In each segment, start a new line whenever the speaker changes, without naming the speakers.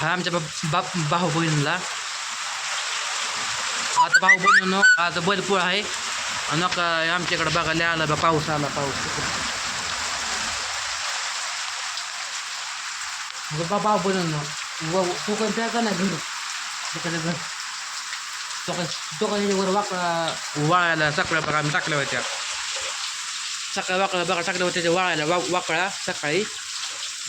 हा आमच्या बा बाप भाऊ बहिणीला आता भाऊ बहिणीनं आज बैलपोळ आहे. नका आमच्याकडे बघायला आला बा पाऊस आला पाऊस. बा भाऊ बहिणीनं व कोकण त्या का नाही घर तिकडे घर तो दोघांच्या वर वाकळा वाळायला सकाळी बघा आम्ही टाकल्या होत्या. सकाळी वाकळा बघा टाकल्या होत्या वाळायला वा वाकळा सकाळी.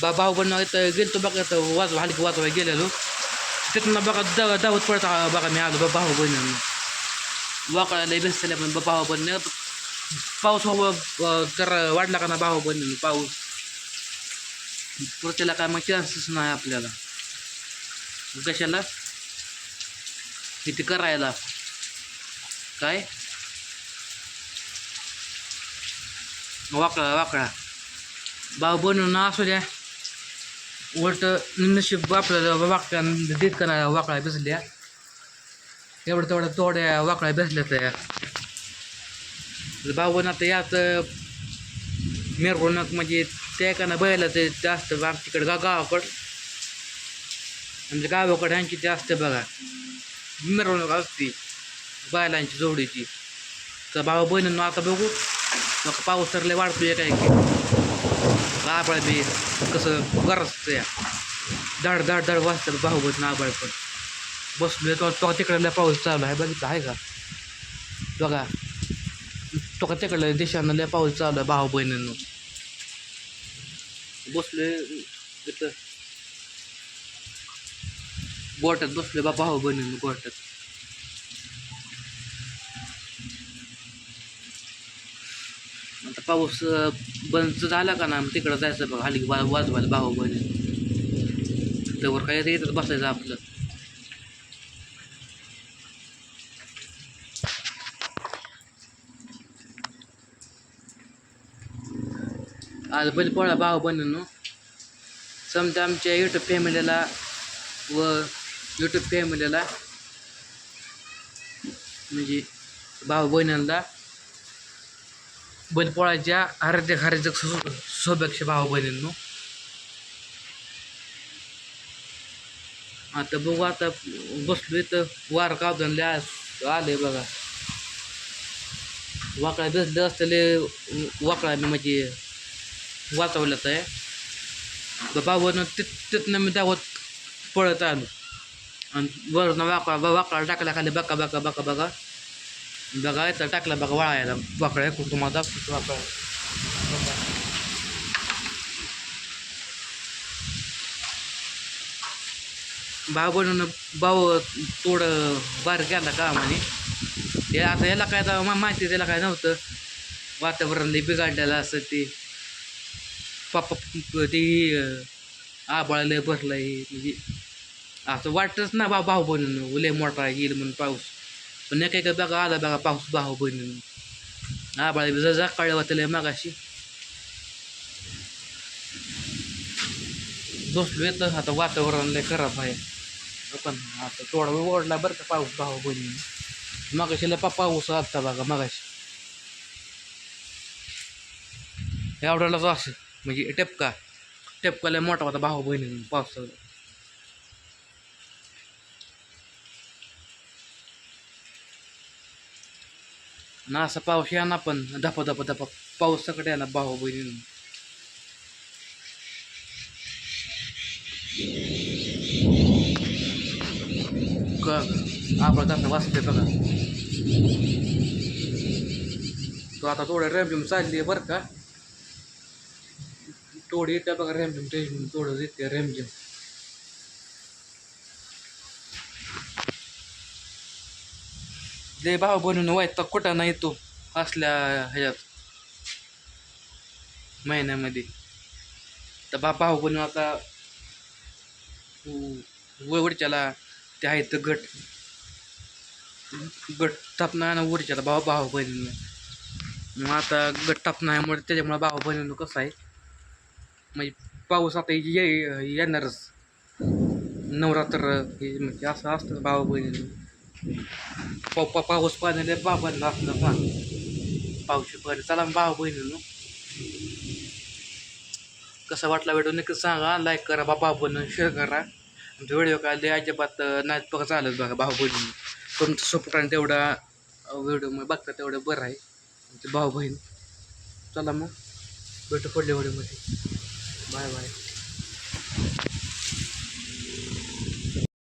बा भाऊ बहिण इथं गेलो बघा इथं वाजवा हलकी वाजवा गेलेलो. तिथून बघा द दावत पडत बघा मी आलो बा भाऊ बहिणीनं. वाकळा लई भेसले पण बा भाऊ बहिणी पाऊस हो- हो- हो हवा कर वाढला का ना भाऊ बहिणीनं पाऊस. पुढच्याला काय मग चान्सेस नाही आपल्याला. कशाला? किती करायला. काय? वाकळा वाकळा. भाऊ बनवून असू द्या. उलट नशीब आपल्याला वाकड्या देत का नाही वाकळ्या बसल्या एवढं तेवढं तोड्या वाकळ्या बसल्या त्या भाऊ बन आता यात मिरवणूक म्हणजे त्या का ना बैला ते जास्त आमच्याकडे गा गावाकडं म्हणजे गावाकडे यांची जास्त बघा मिरवणूक असते बैलांची जोडीची तर भाऊ बहिणींना आता बघू मग पाऊस तर लय वाढतोय काय की आबाळ बी कसं गरज या धड धड धड वाजतात भाऊ बहिण आबाळ पण. बसलोय तो तो तिकडे पाऊस चालू आहे बघितलं आहे का? बघा. तो का तिकडल्या देशानं लय पाऊस चालू आहे भाऊ बहिणींनो बसलोय इथं. गोट्यात बसले बा भाऊ बहिणींनो गोट्यात पाऊस बंद झाला का ना मग तिकडं जायचं बघा हली बा वाजवायला भाऊ बहिणी. त्यावर काय येतच बसायचं आपलं. आज बैल पोळा भाऊ बहिणींनो. समजा आमच्या यूट्यूब फॅमिलीला व यूट्यूब फॅमिलीला म्हणजे भाऊ बहिणींना बैलपोळाच्या आराध्य हार्दिक सौभाग्य भाव भाऊ बहिणींनो. आता बघू आता बसलो तर वार कावदनले आले बघा. वाकडा बसले असले वाकडा मी म्हणजे वाचवल्यात आहे. बाबानं तिथ तिथनं मी दावत पळत आलो. आणि वरनं वाकडा वाकडा टाकला खाली बका बका बका बका बघा इथं टाकला बघा वाळायला. वाकड्या कुटुंबात दाखवतो वाकड्या भाऊ बनवून भाऊ थोडं बार गेला का म्हणे ते आता याला काय माहिती त्याला काय नव्हतं. वातावरण लई बिघडलेलं असं ते. पप्पा ते आबाळ लय भरलंय म्हणजे असं वाटतच ना बा भाऊ बनून. लय मोठा येईल म्हणून पाऊस. पण नाही काय काय बघा आला बघा पाऊस भाऊ बनून आबाळ जर कळलं होतं लय मागाशी बसलो येतं आता वातावरण लय खराब आहे पण आता थोडा वेळ ओढला बरं का पाऊस भाऊ बहिणी मागाशी लय पा पाऊस आलता बघा मागाशी एवढ्यालाच असं म्हणजे टेपका टेपका लय मोठा होता भाऊ बहिणी पावसाचा ना असा पाऊस या ना पण धपा धपा धपा पाऊस सगळं याला भाऊ बहिणी का आपण तसं वाचते बघा. तो आता थोडं रॅम्पिम चालली आहे बरं का. थोडी येते बघा रॅम्पिम टेन्शन थोडं येते रॅम्पिम जे भाऊ बनवून व्हायचा कुठं नाही तो असल्या ह्याच्यात. महिन्यामध्ये. तर बा भाऊ बनवून आता वडच्याला ते आहे तर गट गट स्थापना आणि वरच्याला भाऊ भाऊ बहिणीनं मग आता गट टापण्यामुळे त्याच्यामुळे भाऊ बहिणीनं कसं आहे? म्हणजे पाऊस आता ये येणारच. नवरात्र हे म्हणजे असं असतं भाऊ बहिणी पा पा पाऊस पाण्याने बाबांना असलं पा पावशी पाणी चला भाऊ बहिणीनं. कसा वाटला व्हिडिओ नक्की सांगा. लाईक करा बाबा बनून शेअर करा. आमचे व्हिडिओ काढले अजिबात नाही बघा चालत बघा भाऊ बहिणी तुमचं सपोर्टाने तेवढा व्हिडिओ मग बघता तेवढं बरं आहे. आमचे भाऊ बहीण. चला मग. भेटू पडले व्हिडिओमध्ये बाय बाय